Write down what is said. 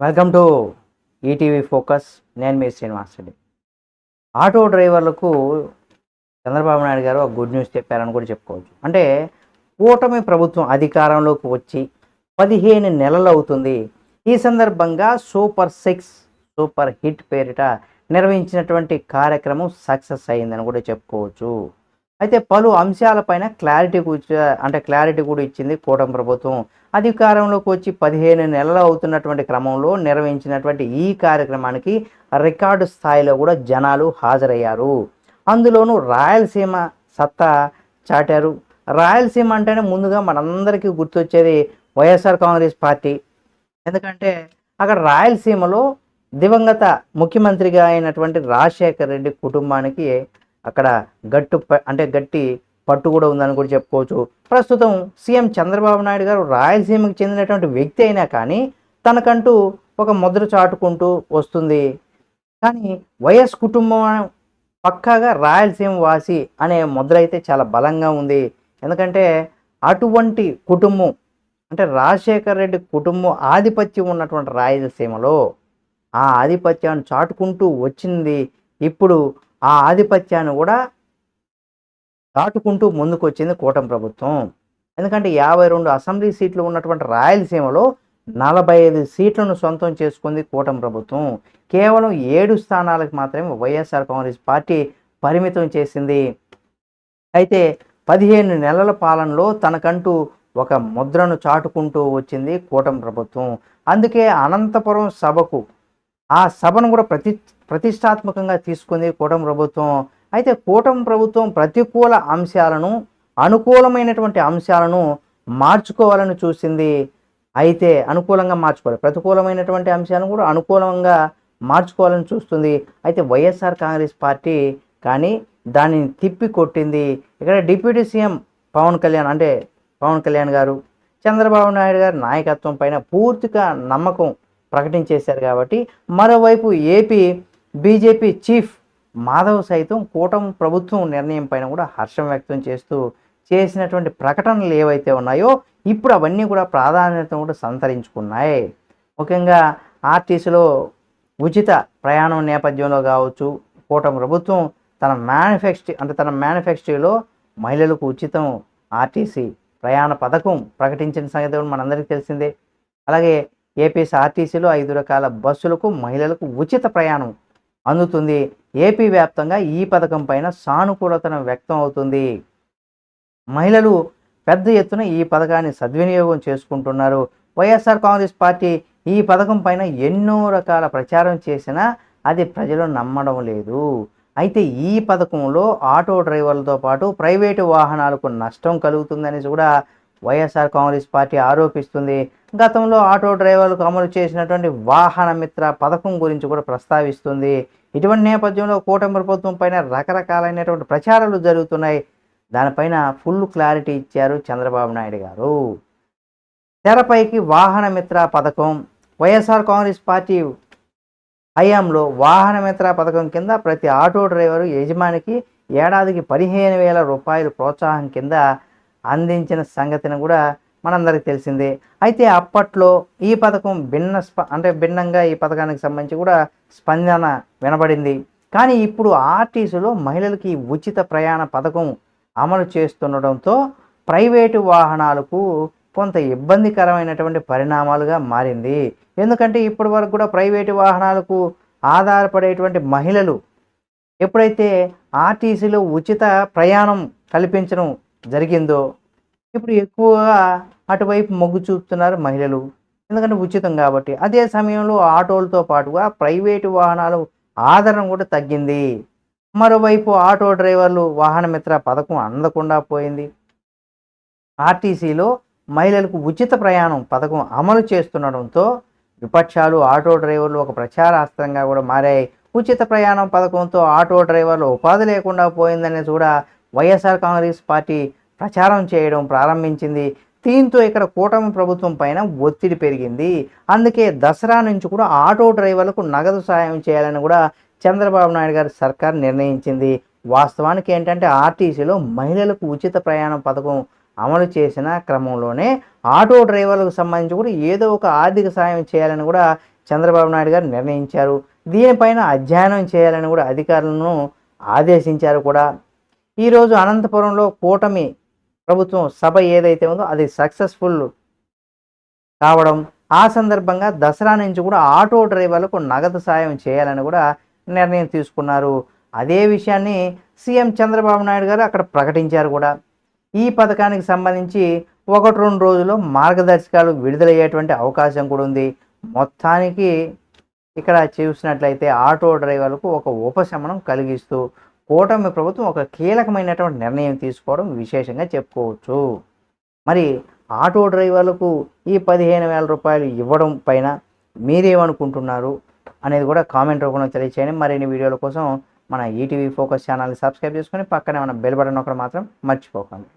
Welcome to ETV focus నేను మీ Srinivas Reddy. Auto డ్రైవర్లకు చంద్రబాబు నాయుడు గారు ఒక గుడ్ న్యూస్ చెప్పారని కూడా చెప్పుకోవచ్చు. అంటే కూటమి ప్రభుత్వం అధికారంలోకి వచ్చి పదిహేను నెలలు అవుతుంది. ఈ సందర్భంగా సూపర్ సిక్స్ సూపర్ హిట్ పేరిట నిర్వహించినటువంటి కార్యక్రమం సక్సెస్ అయిందని కూడా చెప్పుకోవచ్చు. అయితే పలు అంశాలపైన క్లారిటీ కూర్చో అంటే క్లారిటీ కూడా ఇచ్చింది కూటమి ప్రభుత్వం. అధికారంలోకి వచ్చి పదిహేను నెలలు అవుతున్నటువంటి క్రమంలో నిర్వహించినటువంటి ఈ కార్యక్రమానికి రికార్డు స్థాయిలో కూడా జనాలు హాజరయ్యారు. అందులోనూ రాయలసీమ సత్తా చాటారు. రాయలసీమ అంటేనే ముందుగా మనందరికీ గుర్తొచ్చేది వైఎస్ఆర్ కాంగ్రెస్ పార్టీ. ఎందుకంటే అక్కడ రాయలసీమలో దివంగత ముఖ్యమంత్రిగా అయినటువంటి రాజశేఖర్ రెడ్డి కుటుంబానికి అక్కడ గట్టు ప- అంటే గట్టి పట్టు కూడా ఉందని కూడా చెప్పుకోవచ్చు. ప్రస్తుతం సీఎం చంద్రబాబు నాయుడు గారు రాయలసీమకు చెందినటువంటి వ్యక్తి అయినా కానీ తనకంటూ ఒక ముద్ర చాటుకుంటూ వస్తుంది. కానీ వైఎస్ కుటుంబం పక్కాగా రాయలసీమ వాసి అనే ముద్ర అయితే చాలా బలంగా ఉంది. ఎందుకంటే అటువంటి కుటుంబం అంటే రాజశేఖర్ రెడ్డి కుటుంబం ఆధిపత్యం ఉన్నటువంటి రాయలసీమలో ఆ ఆధిపత్యాన్ని చాటుకుంటూ వచ్చింది. ఇప్పుడు ఆ ఆధిపత్యాన్ని కూడా దాటుకుంటూ ముందుకొచ్చింది కూటమి ప్రభుత్వం. ఎందుకంటే యాభై రెండు అసెంబ్లీ సీట్లు ఉన్నటువంటి రాయలసీమలో నలభై ఐదు సీట్లను సొంతం చేసుకుంది కూటమి ప్రభుత్వం. కేవలం ఏడు స్థానాలకు మాత్రమే వైఎస్ఆర్ కాంగ్రెస్ పార్టీ పరిమితం చేసింది. అయితే పదిహేను నెలల పాలనలో తనకంటూ ఒక ముద్రను చాటుకుంటూ వచ్చింది కూటమి ప్రభుత్వం. అందుకే అనంతపురం సభకు ఆ సభను కూడా ప్రతి ప్రతిష్టాత్మకంగా తీసుకుంది కూటమి ప్రభుత్వం అయితే కూటమి ప్రభుత్వం ప్రతికూల అంశాలను అనుకూలమైనటువంటి అంశాలను మార్చుకోవాలని చూసింది. అయితే అనుకూలంగా మార్చుకోవాలి. ప్రతికూలమైనటువంటి అంశాలను కూడా అనుకూలంగా మార్చుకోవాలని చూస్తుంది. అయితే వైఎస్ఆర్ కాంగ్రెస్ పార్టీ కానీ దానిని తిప్పి కొట్టింది ఇక్కడ డిప్యూటీ సీఎం పవన్ కళ్యాణ్ అంటే పవన్ కళ్యాణ్ గారు చంద్రబాబు నాయుడు గారి నాయకత్వం పైన పూర్తిగా నమ్మకం ప్రకటించేశారు కాబట్టి మరోవైపు ఏపీ బీజేపీ చీఫ్ మాధవ్ సైతం కూటమి ప్రభుత్వం నిర్ణయం పైన కూడా హర్షం వ్యక్తం చేస్తూ చేసినటువంటి ప్రకటనలు ఏవైతే ఉన్నాయో ఇప్పుడు అవన్నీ కూడా ప్రాధాన్యత కూడా సంతరించుకున్నాయి. ముఖ్యంగా ఆర్టీసీలో ఉచిత ప్రయాణం నేపథ్యంలో కావచ్చు కూటమి ప్రభుత్వం తన మేనిఫెస్టో అంటే తన మేనిఫెస్టోలో మహిళలకు ఉచితం ఆర్టీసీ ప్రయాణ పథకం ప్రకటించిన సంగతి కూడా మనందరికీ తెలిసిందే. అలాగే ఏపీఎస్ఆర్టీసీలో ఐదు రకాల బస్సులకు మహిళలకు ఉచిత ప్రయాణం అందుతుంది. ఏపీ వ్యాప్తంగా ఈ పథకం పైన సానుకూలతను వ్యక్తం అవుతుంది. మహిళలు పెద్ద ఎత్తున ఈ పథకాన్ని సద్వినియోగం చేసుకుంటున్నారు. వైఎస్ఆర్ కాంగ్రెస్ పార్టీ ఈ పథకం పైన ఎన్నో రకాల ప్రచారం చేసినా అది ప్రజలు నమ్మడం లేదు. అయితే ఈ పథకంలో ఆటో డ్రైవర్లతో పాటు ప్రైవేటు వాహనాలకు నష్టం కలుగుతుందని కూడా వైఎస్ఆర్ కాంగ్రెస్ పార్టీ ఆరోపిస్తుంది. గతంలో ఆటో డ్రైవర్లకు అమలు చేసినటువంటి వాహన మిత్ర పథకం గురించి కూడా ప్రస్తావిస్తుంది. ఇటువంటి నేపథ్యంలో కూటమి ప్రభుత్వం పైన రకరకాలైనటువంటి ప్రచారాలు జరుగుతున్నాయి. దానిపైన ఫుల్ క్లారిటీ ఇచ్చారు చంద్రబాబు నాయుడు గారు. తెరపైకి వాహన మిత్ర పథకం. వైఎస్ఆర్ కాంగ్రెస్ పార్టీ హయాంలో వాహన మిత్ర పథకం కింద ప్రతి ఆటో డ్రైవరు యజమానికి ఏడాదికి పదిహేను వేల రూపాయలు ప్రోత్సాహం కింద అందించిన సంగతిని కూడా మనందరికీ తెలిసిందే. అయితే అప్పట్లో ఈ పథకం భిన్న స్ప అంటే భిన్నంగా ఈ పథకానికి సంబంధించి కూడా స్పందన వినబడింది. కానీ ఇప్పుడు ఆర్టీసీలో మహిళలకి ఉచిత ప్రయాణ పథకం అమలు చేస్తుండడంతో ప్రైవేటు వాహనాలకు కొంత ఇబ్బందికరమైనటువంటి పరిణామాలుగా మారింది. ఎందుకంటే ఇప్పటి వరకు కూడా ప్రైవేటు వాహనాలకు ఆధారపడేటువంటి మహిళలు ఎప్పుడైతే ఆర్టీసీలో ఉచిత ప్రయాణం కల్పించడం జరిగిందో ఇప్పుడు ఎక్కువగా అటువైపు మొగ్గు చూపుతున్నారు మహిళలు. ఎందుకంటే ఉచితం కాబట్టి. అదే సమయంలో ఆటోలతో పాటుగా ప్రైవేటు వాహనాలు ఆదరణ కూడా తగ్గింది. మరోవైపు ఆటో డ్రైవర్లు వాహనమిత్ర పథకం అందకుండా పోయింది. ఆర్టీసీలో మహిళలకు ఉచిత ప్రయాణం పథకం అమలు చేస్తుండడంతో విపక్షాలు ఆటో డ్రైవర్లు ఒక ప్రచారాస్త్రంగా కూడా మారాయి. ఉచిత ప్రయాణం పథకంతో ఆటో డ్రైవర్లు ఉపాధి లేకుండా పోయిందని కూడా వైఎస్ఆర్ కాంగ్రెస్ పార్టీ ప్రచారం చేయడం ప్రారంభించింది. దీంతో ఇక్కడ కూటమి ప్రభుత్వం పైన ఒత్తిడి పెరిగింది. అందుకే దసరా నుంచి కూడా ఆటో డ్రైవర్లకు నగదు సాయం చేయాలని కూడా చంద్రబాబు నాయుడు గారి సర్కార్ నిర్ణయించింది. వాస్తవానికి ఏంటంటే ఆర్టీసీలో మహిళలకు ఉచిత ప్రయాణం పథకం అమలు చేసిన క్రమంలోనే ఆటో డ్రైవర్లకు సంబంధించి కూడా ఏదో ఒక ఆర్థిక సాయం చేయాలని కూడా చంద్రబాబు నాయుడు గారు నిర్ణయించారు. దీనిపైన అధ్యయనం చేయాలని కూడా అధికారులను ఆదేశించారు కూడా. ఈరోజు అనంతపురంలో కూటమి ప్రభుత్వం సభ ఏదైతే ఉందో అది సక్సెస్ఫుల్ కావడం ఆ సందర్భంగా దసరా నుంచి కూడా ఆటో డ్రైవర్లకు నగదు సాయం చేయాలని కూడా నిర్ణయం తీసుకున్నారు. అదే విషయాన్ని సీఎం చంద్రబాబు నాయుడు గారు అక్కడ ప్రకటించారు కూడా. ఈ పథకానికి సంబంధించి ఒకటి రెండు రోజుల్లో మార్గదర్శకాలు విడుదలయ్యేటువంటి అవకాశం కూడా ఉంది. మొత్తానికి ఇక్కడ చూసినట్లయితే ఆటో డ్రైవర్లకు ఒక ఉపశమనం కలిగిస్తూ కూటమి ప్రభుత్వం ఒక కీలకమైనటువంటి నిర్ణయం తీసుకోవడం విశేషంగా చెప్పుకోవచ్చు. మరి ఆటో డ్రైవర్లకు ఈ పదిహేను వేల రూపాయలు ఇవ్వడం పైన మీరేమనుకుంటున్నారు అనేది కూడా కామెంట్ రూపంలో తెలియచేయండి. మరిన్ని వీడియోల కోసం మన ఈటీవీ ఫోకస్ ఛానల్ని సబ్స్క్రైబ్ చేసుకొని పక్కనే మన బెల్ బటన్ ఒకటి మాత్రం మర్చిపోకండి.